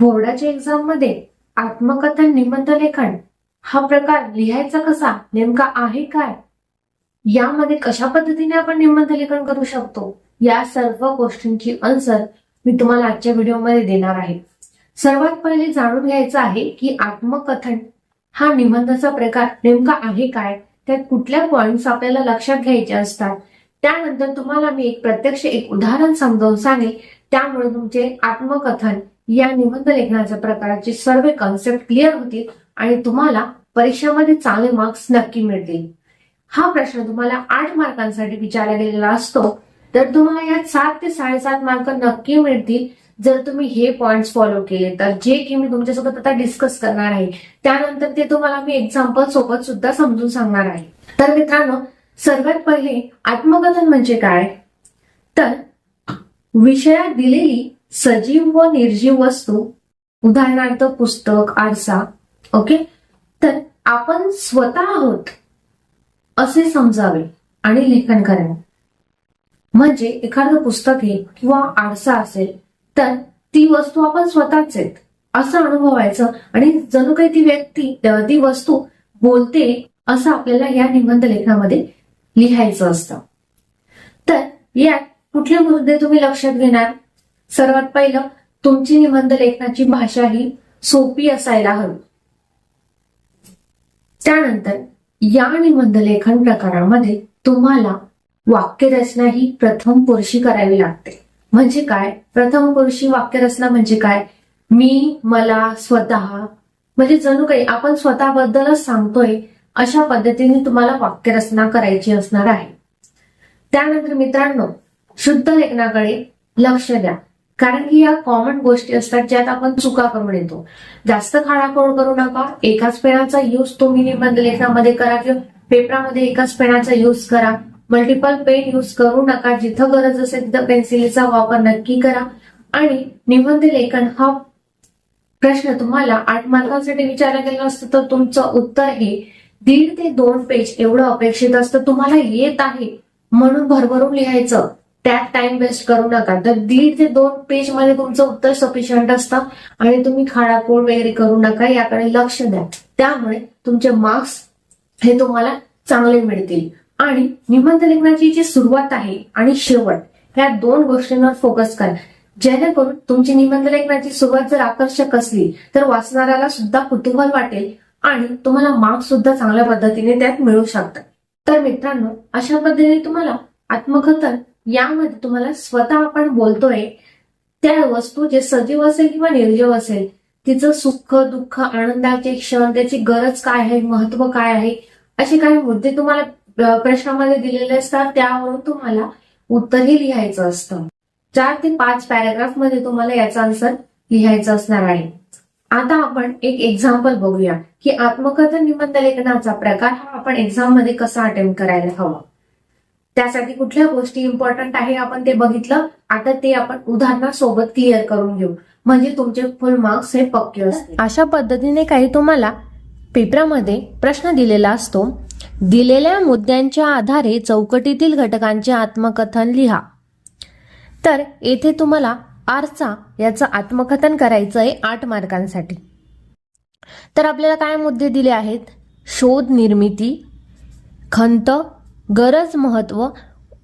बोर्डाच्या एक्झाममध्ये आत्मकथन निबंध लेखन हा प्रकार लिहायचा कसा? नेमका आहे काय? यामध्ये कशा पद्धतीने आपण निबंध लेखन करू शकतो? या सर्व गोष्टींची आन्सर मी तुम्हाला आजच्या व्हिडिओमध्ये देणार आहे. सर्वात पहिले जाणून घ्यायचं आहे की आत्मकथन हा निबंधाचा प्रकार नेमका आहे काय? त्यात कुठल्या पॉइंट्स आपल्याला लक्षात घ्यायचे असतात? त्यानंतर तुम्हाला मी एक प्रत्यक्ष एक उदाहरण समजावून सांगेल त्यामुळे तुमचे आत्मकथन या निबंध लेखनाच्या प्रकारचे सर्व कन्सेप्ट क्लिअर होतील आणि तुम्हाला परीक्षेमध्ये चांगले मार्क्स नक्की मिळतील. हा प्रश्न तुम्हाला आठ मार्कांसाठी विचारला गेलेला असतो तर तुम्हाला यात सात ते साडेसात मार्क नक्की मिळतील जर तुम्ही हे पॉइंट्स फॉलो केले. तर जे की मी तुमच्यासोबत आता डिस्कस करणार आहे त्यानंतर ते तुम्हाला मी एक्झाम्पल सोबत सुद्धा समजून सांगणार आहे. तर मित्रांनो सर्वात पहिले आत्मकथन म्हणजे काय? तर विषयात दिलेली सजीव व निर्जीव वस्तू उदाहरणार्थ पुस्तक आरसा ओके? तर आपण स्वतः आहोत असे समजावे आणि लेखन करावे. म्हणजे एखादं पुस्तक आहे किंवा आरसा असेल तर ती वस्तू आपण स्वतःच आहेत असं अनुभवायचं. आणि जणू काही ती व्यक्ती ती वस्तू बोलते असं आपल्याला या निबंध लेखनामध्ये लिहायचं असतं. तर यात कुठले मुद्दे तुम्ही लक्षात घेणार? सर्वात पहिलं तुमची निबंध लेखनाची भाषा ही सोपी असायला हवी. त्यानंतर या निबंध लेखन प्रकारामध्ये तुम्हाला वाक्यरचना ही प्रथम पुरुषी करावी लागते. म्हणजे काय? प्रथम पुरुषी वाक्यरचना म्हणजे काय? मी मला स्वतः. म्हणजे जणू काही आपण स्वतःबद्दलच सांगतोय अशा पद्धतीने तुम्हाला वाक्यरचना करायची असणार आहे. त्यानंतर मित्रांनो शुद्ध लेखनाकडे लक्ष द्या. कारण की या कॉमन गोष्टी असतात ज्यात आपण चुका करून येतो. जास्त खाडाखोड करू नका. एकाच पेनाचा यूज तुम्ही निबंध लेखनामध्ये करा किंवा पेपरामध्ये एकाच पेनाचा यूज करा. मल्टिपल पेन यूज करू नका. जिथं गरज असेल तिथं पेन्सिलीचा वापर नक्की करा. आणि निबंध लेखन हा प्रश्न तुम्हाला आठ मार्कांसाठी विचारला गेला असतं तर तुमचं उत्तर हे दीड ते दोन पेज एवढं अपेक्षित असतं. तुम्हाला येत आहे म्हणून भरभरून लिहायचं. त्यात टाइम वेस्ट करू नका. तर दीड ते दोन पेजमध्ये तुमचं उत्तर सफिशियंट असतं आणि तुम्ही खाडाकोड वगैरे करू नका याकडे लक्ष द्या. त्यामुळे तुमचे मार्क्स हे तुम्हाला चांगले मिळतील. आणि निबंध लेखनाची जी सुरुवात आहे आणि शेवट ह्या दोन गोष्टींवर फोकस करा. जेणेकरून तुमची निबंध लेखनाची सुरुवात जर आकर्षक असली तर वाचणाऱ्याला सुद्धा कुतूहल वाटेल आणि तुम्हाला मार्क्स सुद्धा चांगल्या पद्धतीने त्यात मिळू शकतात. तर मित्रांनो अशा पद्धतीने तुम्हाला आत्मकथन यामध्ये तुम्हाला स्वतः आपण बोलतोय त्या वस्तू जे सजीव असेल किंवा निर्जीव असेल तिचं सुख दुःख आनंदाचे क्षण त्याची गरज काय आहे महत्त्व काय आहे असे काही मुद्दे तुम्हाला प्रश्नामध्ये दिलेले असतात त्यावरून तुम्हाला उत्तरही लिहायचं असतं. चार ते पाच पॅराग्राफमध्ये तुम्हाला याचा आन्सर लिहायचा असणार आहे. आता आपण एक एक्झाम्पल बघूया की आत्मकथन निबंध लेखनाचा प्रकार हा आपण एक्झाममध्ये कसा अटेम्प्ट करायला हवा. त्यासाठी कुठल्या गोष्टी इम्पॉर्टंट आहे आपण ते बघितलं आता ते आपण उदाहरणासोबत क्लिअर करून घेऊ. म्हणजे तुमचे फुल मार्क्स हे पक्के असतील. अशा पद्धतीने काही तुम्हाला पेपरामध्ये प्रश्न दिलेला असतो दिलेल्या मुद्द्यांच्या आधारे चौकटीतील घटकांचे आत्मकथन लिहा. तर येथे तुम्हाला आरचा याचं आत्मकथन करायचं आहे आठ मार्कांसाठी. तर आपल्याला काय मुद्दे दिले आहेत? शोध निर्मिती खंत गरज महत्त्व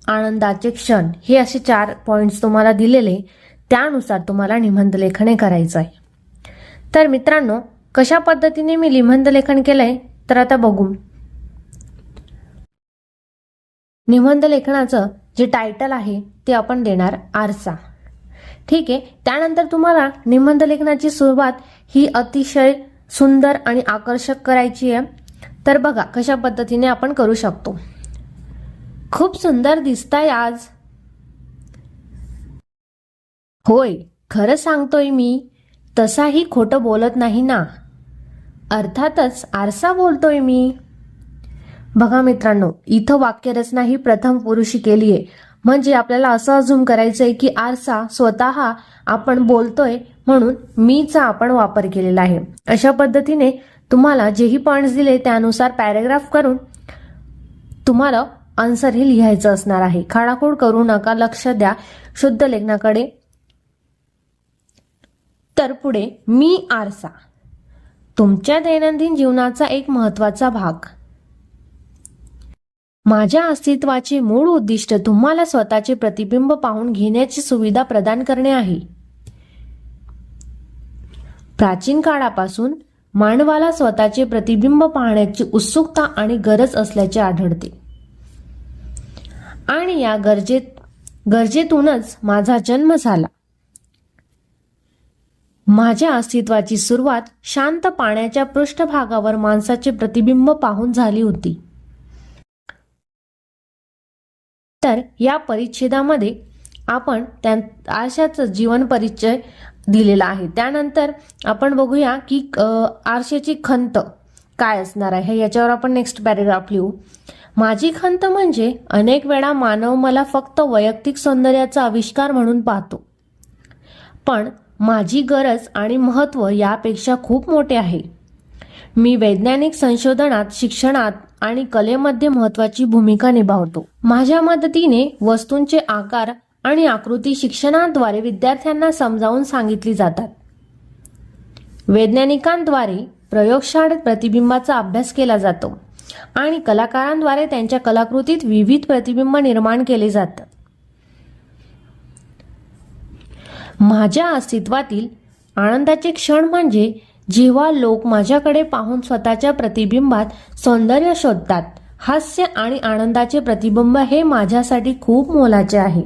आनंदाचे क्षण हे असे चार पॉईंट्स तुम्हाला दिलेले. त्यानुसार तुम्हाला निबंध लेखन हे करायचं आहे. तर मित्रांनो कशा पद्धतीने मी निबंध लेखन केलंय? तर आता बघू. निबंध लेखनाचं जे टायटल आहे ते आपण देणार आरसा. ठीक आहे? त्यानंतर तुम्हाला निबंध लेखनाची सुरुवात ही अतिशय सुंदर आणि आकर्षक करायची आहे. तर बघा कशा पद्धतीने आपण करू शकतो. खूप सुंदर दिसताय आज. होय खरं सांगतोय मी तसाही खोटं बोलत नाही ना. अर्थातच आरसा बोलतोय मी. बघा मित्रांनो इथं वाक्यरचना ही प्रथम पुरुषी केली आहे म्हणजे आपल्याला असं अजून करायचं आहे की आरसा स्वतः आपण बोलतोय म्हणून मीचा आपण वापर केलेला आहे. अशा पद्धतीने तुम्हाला जेही पॉईंट्स दिले त्यानुसार पॅरेग्राफ करून तुम्हाला आन्सर हे लिहायचं असणार आहे. खाडाखोड करू नका लक्ष द्या. शुद्ध लेखनाकडे. तर पुढे मी आरसा. तुमच्या दैनंदिन जीवनाचा एक महत्त्वाचा भाग. माझ्या अस्तित्वाचे मूळ उद्दिष्ट तुम्हाला स्वतःचे प्रतिबिंब पाहून घेण्याची सुविधा प्रदान करणे आहे. प्राचीन काळापासून मानवाला स्वतःचे प्रतिबिंब पाहण्याची उत्सुकता आणि गरज असल्याचे आढळते. आणि या गरजेत गरजेतूनच माझा जन्म झाला. माझ्या अस्तित्वाची सुरुवात शांत पाण्याच्या पृष्ठभागावर माणसाचे प्रतिबिंब पाहून झाली होती. तर या परिच्छेदामध्ये आपण त्या आरशाचं जीवन परिचय दिलेला आहे. त्यानंतर आपण बघूया की आरशाची खंत. काय असणार आहे? याच्यावर आपण नेक्स्ट पॅरेग्राफ लिहू. माझी खंत म्हणजे अनेक वेळा मानव मला फक्त वैयक्तिक सौंदर्याचा आविष्कार म्हणून पाहतो. पण माझी गरज आणि महत्त्व यापेक्षा खूप मोठे आहे. मी वैज्ञानिक संशोधनात शिक्षणात आणि कलेमध्ये महत्त्वाची भूमिका निभावतो. माझ्या मदतीने वस्तूंचे आकार आणि आकृती शिक्षणाद्वारे विद्यार्थ्यांना समजावून सांगितली जातात. वैज्ञानिकांद्वारे प्रयोगशाळेत प्रतिबिंबाचा अभ्यास केला जातो आणि कलाकारांद्वारे त्यांच्या कलाकृतीत विविध प्रतिबिंब निर्माण केले जातात. माझ्या अस्तित्वातील आनंदाचे क्षण म्हणजे जेव्हा लोक माझ्याकडे पाहून स्वतःच्या प्रतिबिंबात सौंदर्य शोधतात हास्य आणि आनंदाचे प्रतिबिंब हे माझ्यासाठी खूप मोलाचे आहे.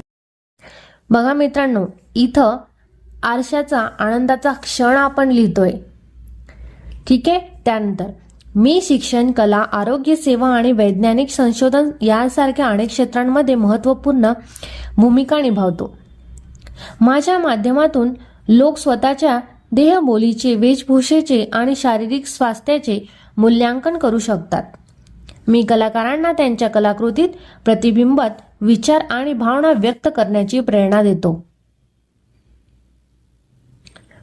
बघा मित्रांनो इथं आरशाचा आनंदाचा क्षण आपण लिहितोय. ठीक आहे? त्यानंतर मी शिक्षण कला आरोग्य सेवा आणि वैज्ञानिक संशोधन यासारख्या अनेक क्षेत्रांमध्ये महत्त्वपूर्ण भूमिका निभावतो. माझ्या माध्यमातून लोक स्वतःच्या देहबोलीचे वेशभूषेचे आणि शारीरिक स्वास्थ्याचे मूल्यांकन करू शकतात. मी कलाकारांना त्यांच्या कलाकृतीत प्रतिबिंबत विचार आणि भावना व्यक्त करण्याची प्रेरणा देतो.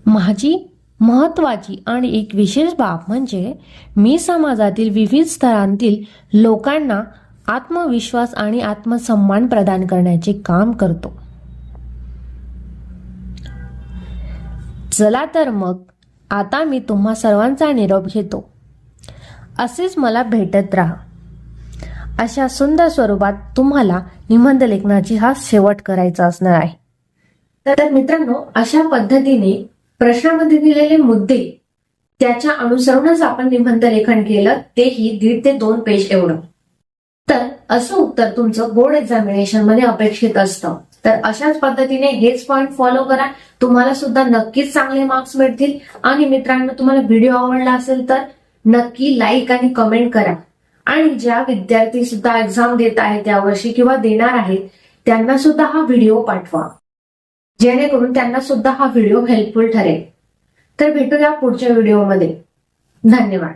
माझी महत्त्वाची आणि एक विशेष बाब म्हणजे मी समाजातील विविध स्तरांतील लोकांना आत्मविश्वास आणि आत्मसन्मान प्रदान करण्याचे काम करतो. चला तर मग आता मी तुम्हा सर्वांचा निरोप घेतो. असेच मला भेटत राहा. अशा सुंदर स्वरूपात तुम्हाला निबंध लेखनाची हा शेवट करायचा असणार आहे. तर मित्रांनो अशा पद्धतीने प्रश्नामध्ये दिलेले मुद्दे त्याच्या अनुसरूनच आपण निबंध लेखन केलं तेही दीड ते दोन पेज एवढं. तर असं उत्तर तुमचं बोर्ड एक्झामिनेशनमध्ये अपेक्षित असतं. तर अशाच पद्धतीने हेच पॉईंट फॉलो करा. तुम्हाला सुद्धा नक्कीच चांगले मार्क्स मिळतील. आणि मित्रांनो तुम्हाला व्हिडिओ आवडला असेल तर नक्की लाईक आणि कमेंट करा. आणि ज्या विद्यार्थी सुद्धा एक्झाम देत आहेत यावर्षी किंवा देणार आहेत त्यांना सुद्धा हा व्हिडिओ पाठवा. जेणेकरून त्यांना सुद्धा हा व्हिडिओ हेल्पफुल ठरेल. तर भेटूया पुढच्या व्हिडिओमध्ये. धन्यवाद.